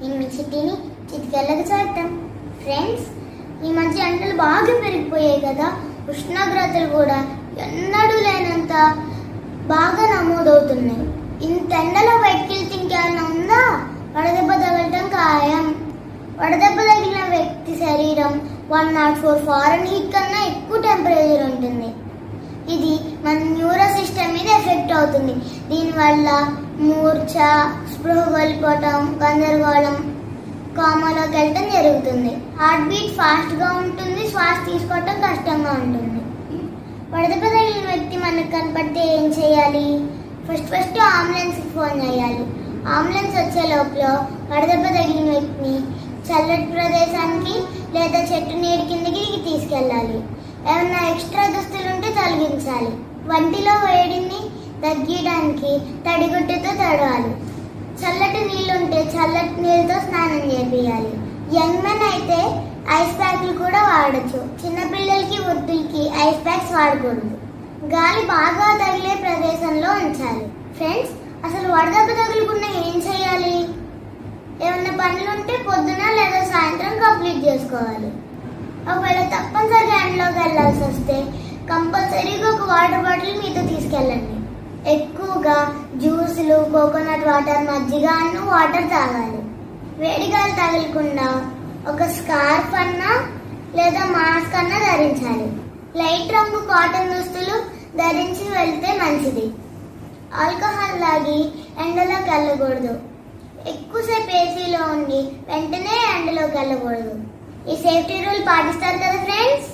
నేను మీ చిట్టిని చితికెళ్ళక చేద్దాం ఫ్రెండ్స్ ఈ మధ్య ఎండలు బాగా పెరిగిపోయాయి కదా. ఉష్ణోగ్రతలు కూడా ఎన్నడూ లేనంత బాగా నమోదవుతున్నాయి. ఇంత ఎండలో బయటికి వెళ్తే ఇంకేమైనా ఉందా? వడదెబ్బ తగలటం ఖాయం. వడదెబ్బ తగిలిన వ్యక్తి శరీరం one not four Fahrenheit కన్నా ఎక్కువ టెంపరేచర్ ఉంటుంది. అవుతుంది దీనివల్ల మూర్ఛ స్పృహ కోల్పోవటం గందరగోళం కోమాలోకి వెళ్ళటం జరుగుతుంది. హార్ట్ బీట్ ఫాస్ట్గా ఉంటుంది శ్వాస తీసుకోవటం కష్టంగా ఉంటుంది. వడదెబ్బ తగిలిన వ్యక్తి మనకు కనపడితే ఏం చేయాలి? ఫస్ట్ ఫస్ట్ అంబులెన్స్కి ఫోన్ చేయాలి. అంబులెన్స్ వచ్చే లోపల పడదెబ్బ తగిలిన వ్యక్తిని చల్లటి ప్రదేశానికి లేదా చెట్టు నీటి కిందకి తీసుకెళ్ళాలి. ఏమైనా ఎక్స్ట్రా దుస్తులు ఉంటే తొలగించాలి. వంటిలో వేడిని తగ్గించడానికి తడిగుడ్డతో తడవాలి. చల్లటి నీళ్ళు ఉంటే చల్లటి నీళ్ళతో స్నానం చేపియాలి యంగ్ మెన్ అయితే ఐస్ ప్యాక్లు కూడా వాడచ్చు. చిన్నపిల్లలకి వృద్ధులకి ఐస్ ప్యాక్స్ వాడకూడదు. గాలి బాగా తగిలే ప్రదేశంలో ఉంచాలి. ఫ్రెండ్స్ అసలు వడదెబ్బ తగులుకున్నా ఏం చేయాలి? ఏమైనా పనులు ఉంటే పొద్దున లేదా సాయంత్రం కంప్లీట్ చేసుకోవాలి. ఒకవేళ తప్పనిసరిగా ఎండలోకి వెళ్ళాల్సి వస్తే కంపల్సరీగా ఒక వాటర్ బాటిల్ మీతో తీసుకెళ్ళండి. ఎక్కువగా జ్యూసులు కోకోనట్ వాటర్ మజ్జిగ అన్న వాటర్ తాగాలి. వేడిగాలు తగలకుండా ఒక స్కార్ఫ్ అన్నా లేదా మాస్క్ అన్నా ధరించాలి. లైట్ రంగు కాటన్ దుస్తులు ధరించి వెళ్తే మంచిది. ఆల్కహాల్ తాగి ఎండలోకి వెళ్ళకూడదు. ఎక్కువసేపు ఏసీలో ఉండి వెంటనే ఎండలోకి వెళ్ళకూడదు. ఈ సేఫ్టీ రూల్ పాటిస్తారు కదా ఫ్రెండ్స్?